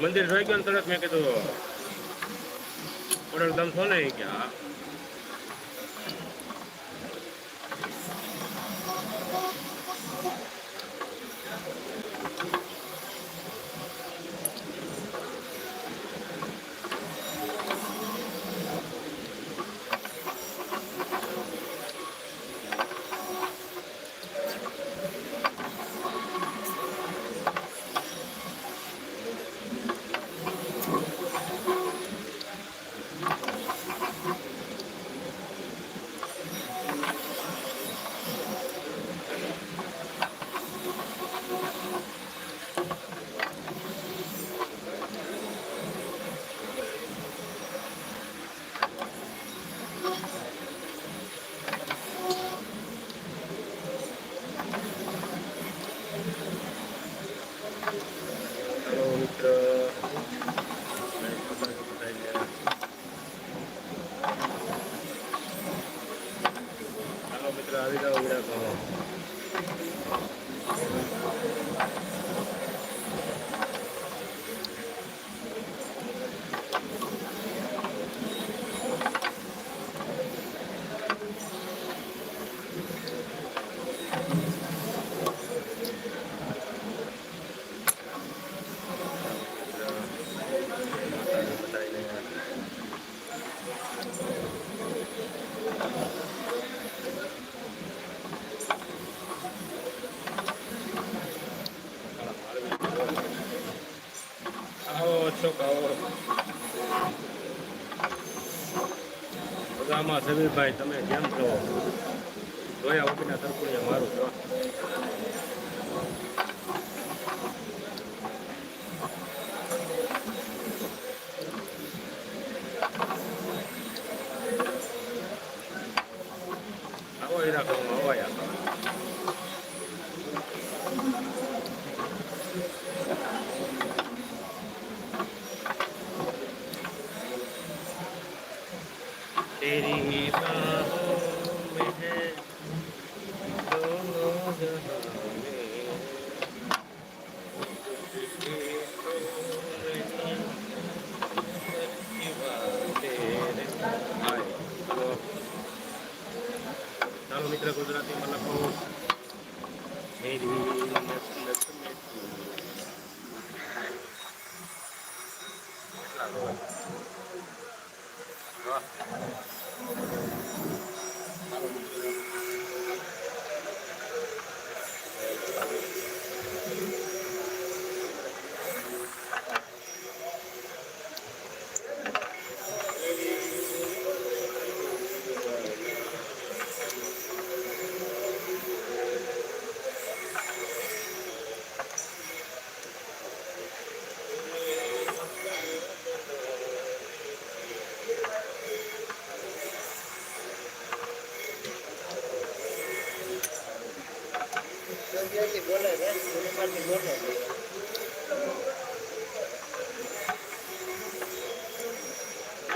મંદિર જોઈ ગયો તરત મેં કીધું ઓર્ડર દમ છો ને કે હેલો મિત્ર હાલો મિત્ર આવી જાઓ વિરાટ આવો અશોક આવો આમાં સમીરભાઈ, તમે કેમ છો? જોયા વગરના તરફુડિયા મારું છો આવો હીરા કહું આવો યાર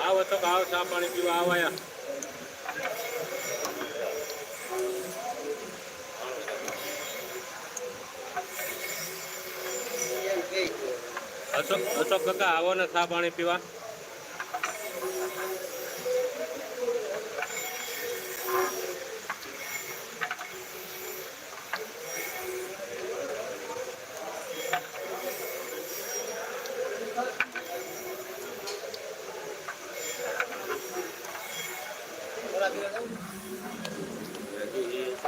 આવો તો આવો ચા પાણી પીવા આવાયા અશોક અશોક કાકા, આવો ને ચા પાણી પીવા?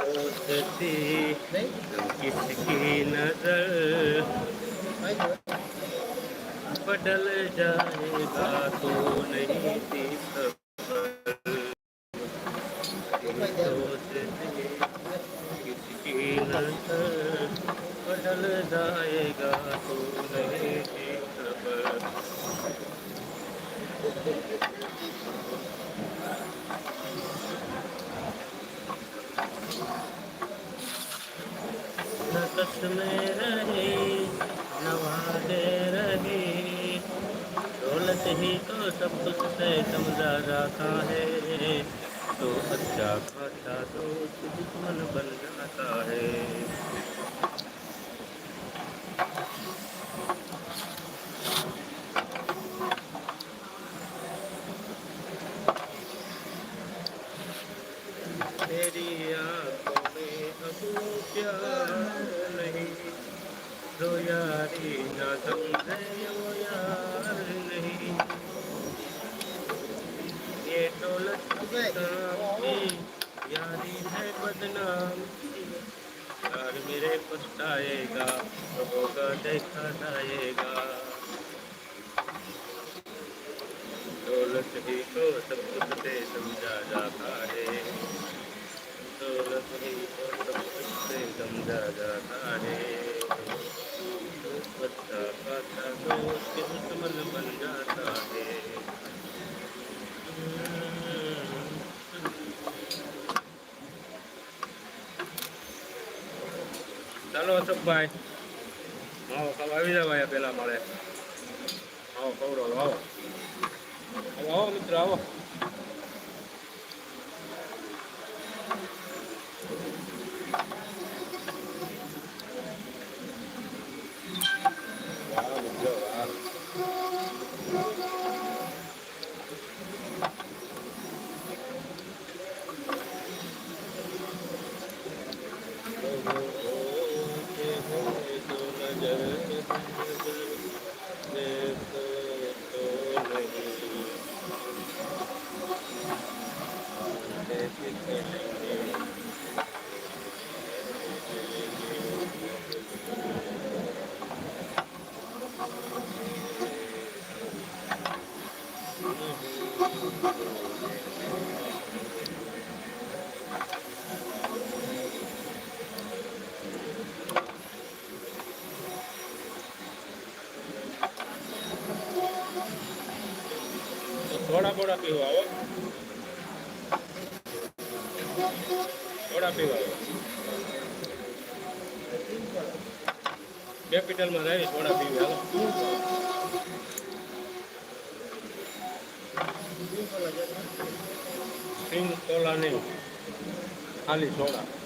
रही सोचती किसकी नजर बदल जाएगा तो नहीं थी में रही नवाजे रही दौलत ही तो सब कुछ से समझा जाता है तो अच्छा खासा दोस्त दुश्मन बन जाता है पछताएगा तो होगा देखा जाएगा दौलत ही तो सब कुछ से समझा जाता है दौलत ही तो सब कुछ से समझा जाता है तो बच्चा खाता दोस्त दुश्मन बन जाता है ચાલો અશોકભાઈ. આવો કાલ આવી જાવ અહીંયા પેલા મળે આવો કવરો આવો. આવો આવો, મિત્ર, આવો. વાહ, મિત્રો થોડા પીવા આવો. થોડા પીવા આવો. કેપિટલમાં રહી થોડા પીવી, હાલો. સિંગ કોલા નહીં ખાલી soda.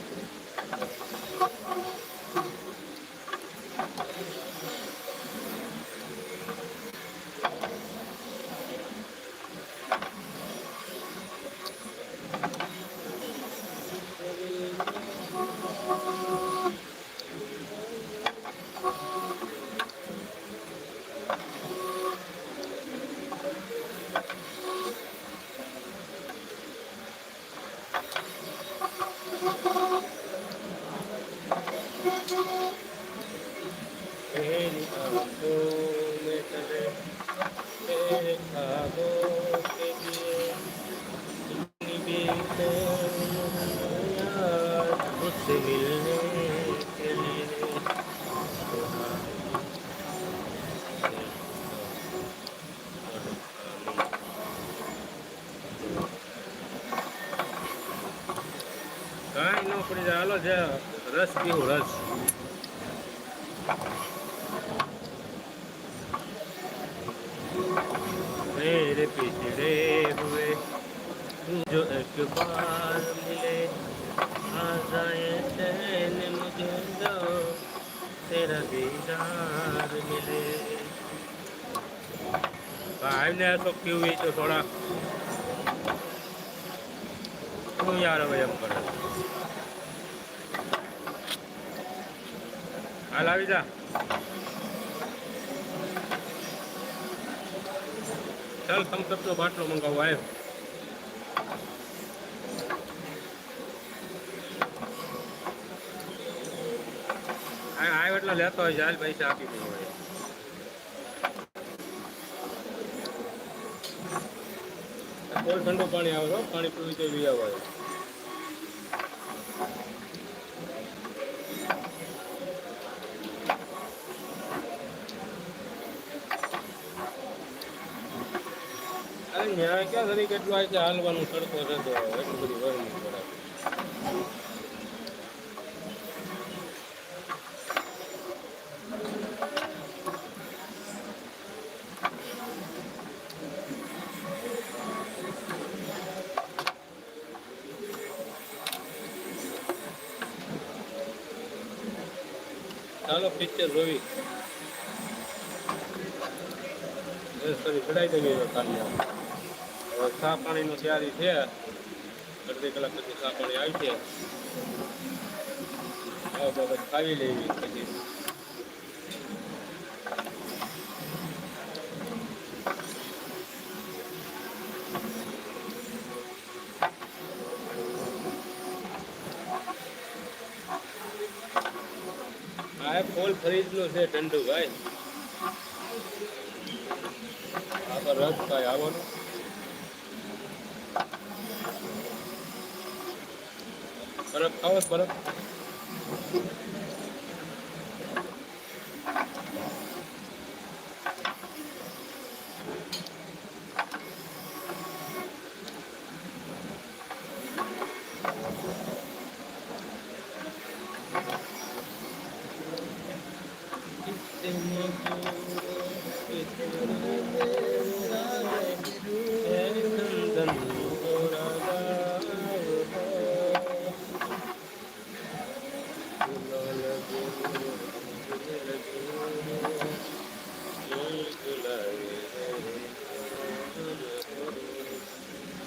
Ay, no, cuidado ya. तेरे ख्वाबों के लिए इतनी भी यार उससे मिलने के लिए કાંઈ ન પડી જાય હાલો જે રસ પીવું રસ मेरे पिछड़े हुए जो एक बार मिले आ जाए चैन मुझे दो तेरा दीदार मिले ભાઈ ને તો પીવું તો થોડા શું યાર હવે એમ કરે હાલ આવી જા. ચાલ થમ્સઅપનો બાટલો મંગાવો આવ્યો આવ્યો એટલે લેતો હોય ચાલ પૈસા આપી દઉં હોય. કોઈ ઠંડુ પાણી આવે પાણી પીવી તો લઈ આવો ને ક્યાં તરીકે કેટલું આવે છે હાલવાનું સડકો છે તો એટલું બધું વહેલું પડે. ચાલો પિક્ચર જોવી. ચડાવી દઈએ કાલે. હવે પાણી નું તૈયારી છે. અડધી કલાક પછી ચા પાણી આવી છે. બાબત ખાવી લેવી પછી. આ ફૂલ ફ્રીજનું છે ઠંડુ ભાઈ આગળ રસ થાય આવવાનું. બરફ ખાવો છે બરફ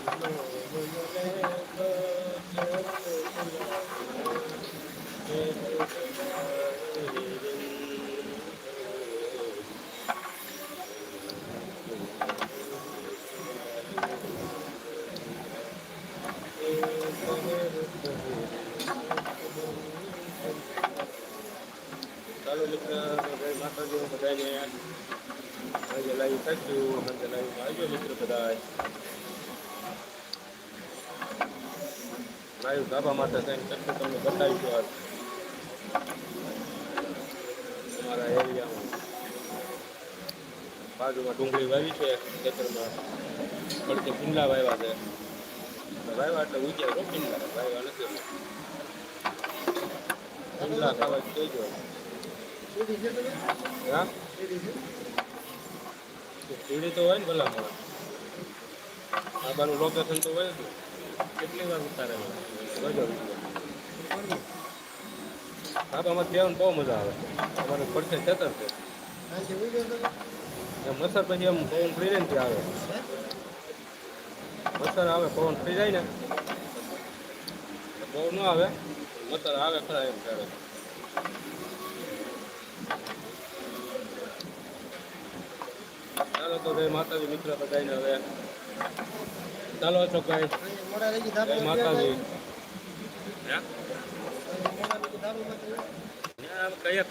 ચાલો મિત્ર જય માતાજી બધાને આજે લાઈવ થશું આજે લાઈવ આવજો મિત્ર બધા લાઈવ ધાબા માટે કંઈક કરશું તમને બતાવી દો અમારા એરિયામાં બાજુમાં ડુંગળી વાવી છે, ખેતરમાં પડતે પીંડા વાવ્યા છે. વાવ્યા એટલે ઉગ્યા છો વાવ્યા નથી પીંડા ખાવા કહેજો હા? સીડી તો હોય ને ભલા મળે આ બાનું લોકેશન તો હોય જ. કેટલી વાર ઉતારે ગજો ધાબામાં જવાનું બહુ મજા આવે. અમારે પડખે ખેતર છે એમ પછી એમ પવન ફરી ને ત્યાં આવે. મસર આવે, પવન ફ્રી જાય ને. બહુ ન આવે. મસર આવે ખરા એમ ત્યારે. ચાલો તો ભાઈ માતાજી, મિત્ર બધાને હવે. ચાલો અશોકભાઈ માતાજી. કયા